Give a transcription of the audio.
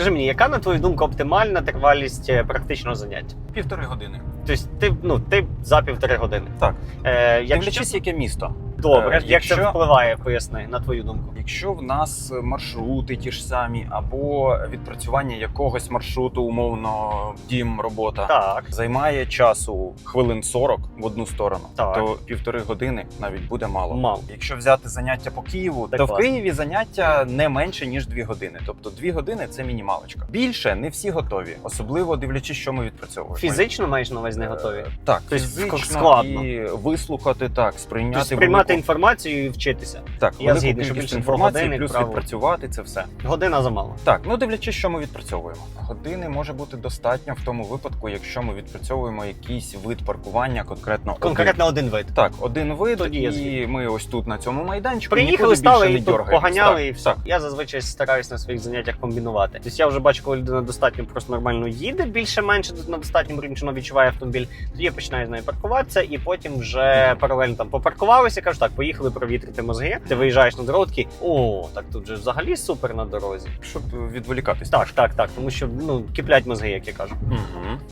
Скажи мені, яка на твою думку оптимальна тривалість е, практичного заняття? Півтори години. Тобто ти ну ти за півтори години. Так. Е, якщо... Дивлячись, яке місто. Добре, Е, як це якщо- впливає, поясни, на твою думку. Якщо в нас маршрути ті ж самі, або відпрацювання якогось маршруту, умовно, дім, робота, Так. займає часу хвилин 40 в одну сторону, Так. то півтори години навіть буде мало. Мало. Якщо взяти заняття по Києву, Так то в. Києві заняття не менше ніж дві години. Тобто дві години це мінімалочка. Більше не всі готові, особливо дивлячись, що ми відпрацьовуємо. Фізично маєш на увазі не готові? Е, Так, Тобто фізично складно. і вислухати так, сприйняти Тобто сприймати інформацію і вчитися. так, Я велику згідний, що кількість більше інформації, двох плюс годин, відпрацювати це все. Година замало. Так, ну дивлячись, що ми відпрацьовуємо. Години може бути достатньо в тому випадку, якщо ми відпрацьовуємо якийсь вид паркування, конкретно. Конкретно один вид. Так, один вид, Тоді я і згідний. ми ось тут на цьому майданчику. Приїхали, нікуди стали більше і не тут дергаємось. поганяли, Так, і все. Так. Я зазвичай стараюсь на своїх заняттях комбінувати. Тобто я вже бачу, коли людина достатньо просто нормально їде, більше-менше на достатньому рівні, що вона відчуває автомобіль. Тоді я починаю з нею паркуватися, і потім вже паралельно там попаркувалися. Кажу, так, поїхали провітрити мозги. Ти виїжджаєш на дорогу, такий, о, так тут же взагалі супер на дорозі. Щоб відволікатись. Так, так, так, тому що ну киплять мозги, як я кажу. Угу.